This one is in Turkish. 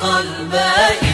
kalbe